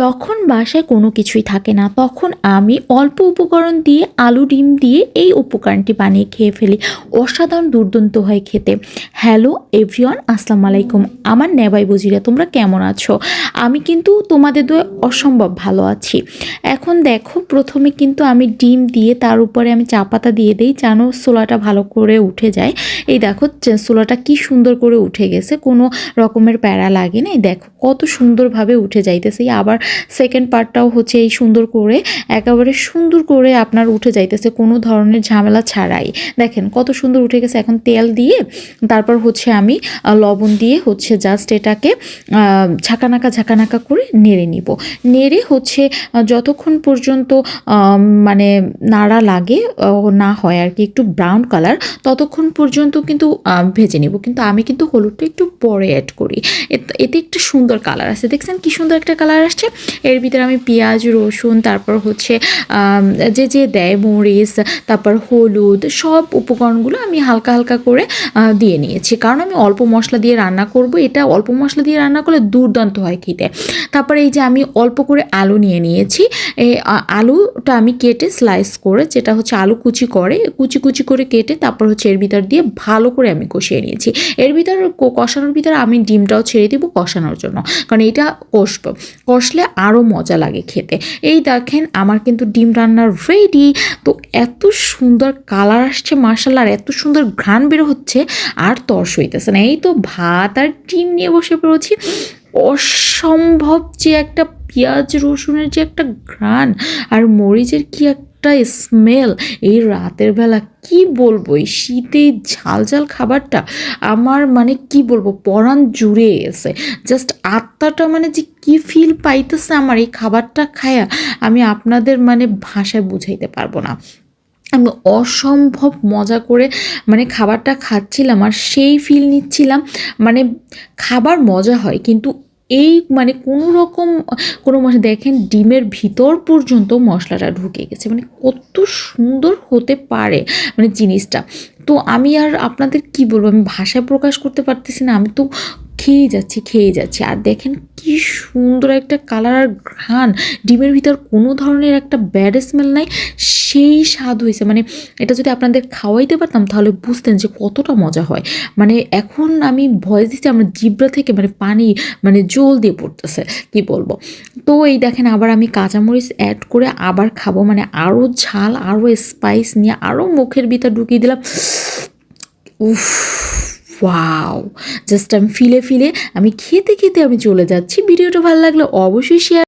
যখন বাসায় কোনো কিছুই থাকে না, তখন আমি অল্প উপকরণ দিয়ে আলু ডিম দিয়ে এই উপকরণটি বানিয়ে খেয়ে ফেলি। অসাধারণ দুর্দান্ত হয় খেতে। হ্যালো এভরিওয়ান, আসসালামু আলাইকুম। আমার নেবাই বুঝিরা তোমরা কেমন আছো? আমি কিন্তু তোমাদের দয়ে অসম্ভব ভালো আছি। এখন দেখো, প্রথমে কিন্তু আমি ডিম দিয়ে তার উপরে আমি চা পাতা দিয়ে দিই, যেন সোলাটা ভালো করে উঠে যায়। এই দেখো যে ছোলাটা কি সুন্দর করে উঠে গেছে, কোনো রকমের প্যারা লাগে না এই দেখো, কত সুন্দরভাবে উঠে যাইতেছে। এই আবার সেকেন্ড পার্টটাও হচ্ছে এই সুন্দর করে, একেবারে সুন্দর করে আপনার উঠে যাইতেছে কোনো ধরনের ঝামেলা ছাড়াই। দেখেন কত সুন্দর উঠে গেছে এখন তেল দিয়ে, তারপর হচ্ছে আমি লবণ দিয়ে হচ্ছে জাস্ট এটাকে ঝাঁকানাকা ঝাঁকানাকা করে নেড়ে নিব। নেড়ে হচ্ছে যতক্ষণ পর্যন্ত মানে নাড়া লাগে না হয় আর কি, একটু ব্রাউন কালার ততক্ষণ পর্যন্ত কিন্তু ভেজে নিব। কিন্তু আমি কিন্তু হলুদটা একটু পরে অ্যাড করি। এতে একটা সুন্দর কালার আসছে দেখছেন কি সুন্দর একটা কালার আসছে? এর ভিতরে আমি পেঁয়াজ, রসুন, তারপর হচ্ছে যে যে দেয় মরিচ, তারপর হলুদ, সব উপকরণগুলো আমি হালকা হালকা করে দিয়ে নিয়েছি। কারণ আমি অল্প মশলা দিয়ে রান্না করব। এটা অল্প মশলা দিয়ে রান্না করলে দুর্দান্ত হয় খেতে। তারপরে এই যে আমি অল্প করে আলু নিয়ে নিয়েছি। আলুটা আমি কেটে স্লাইস করে, যেটা হচ্ছে আলু কুচি করে, কুচি কুচি করে কেটে তারপর হচ্ছে এর ভিতর দিয়ে ভালো করে আমি কষিয়ে নিয়েছি। এর ভিতর কষানোর ভিতর আমি ডিমটাও ছেড়ে দিব কষানোর জন্য। কারণ এটা কষবো। কষলে আরও মজা লাগে খেতে। এই দেখেন আমার কিন্তু ডিম রান্নার রেডি তো এত সুন্দর কালার আসছে মার্শাল আর এত সুন্দর ঘ্রাণ বের হচ্ছে, আর তর্স হইতেছে না। এই তো ভাত আর ডিম নিয়ে বসে পড়েছি। অসম্ভব যে একটা পেঁয়াজ রসুনের যে একটা ঘ্রাণ, আর মরিচের কি একটা স্মেল এই রাতের বেলা কি বলব? এই শীতে ঝাল ঝাল খাবারটা আমার মানে কি বলব? পরাণ জুড়ে গেছে জাস্ট আত্মাটা মানে যে কি ফিল পাইতেছে আমার এই খাবারটা খায়া আমি আপনাদের মানে ভাষায় বুঝাইতে পারব না। আমি অসম্ভব মজা করে মানে খাবারটা খাচ্ছিলাম আর সেই ফিল নিচ্ছিলাম। মানে খাবার মজা হয় কিন্তু এই মানে কোনো রকম, কোনো মশলা, দেখেন ডিমের ভিতর পর্যন্ত মশলাটা ঢুকে গেছে মানে কত সুন্দর হতে পারে মানে জিনিসটা। তো আমি আর আপনাদের কি বলব, আমি ভাষায় প্রকাশ করতে পারতেছি না, আমি তো খেয়ে যাচ্ছি খেয়ে যাচ্ছি। আর দেখেন কি সুন্দর একটা কালার আর ঘ্রাণ। ডিমের ভিতর কোনো ধরনের একটা ব্যাড স্মেল নাই, সেই স্বাদ হয়েছে। মানে এটা যদি আপনাদের খাওয়াইতে পারতাম, তাহলে বুঝতেন যে কতটা মজা হয়। মানে এখন আমি ভয়েস দিচ্ছি, আমার জিব্রা থেকে মানে পানি মানে জল দিয়ে পড়তেছে, কি বলব? তো এই দেখেন, আবার আমি কাঁচামরিচ অ্যাড করে আবার খাব। মানে আরও ঝাল আরও স্পাইস নিয়ে আরও মুখের ভিতর ঢুকিয়ে দিলাম। উফ ওয়াও জাস্ট আমি ফিলে ফিলে আমি খেতে খেতে আমি চলে যাচ্ছি। ভিডিওটা ভালো লাগলে অবশ্যই শেয়ার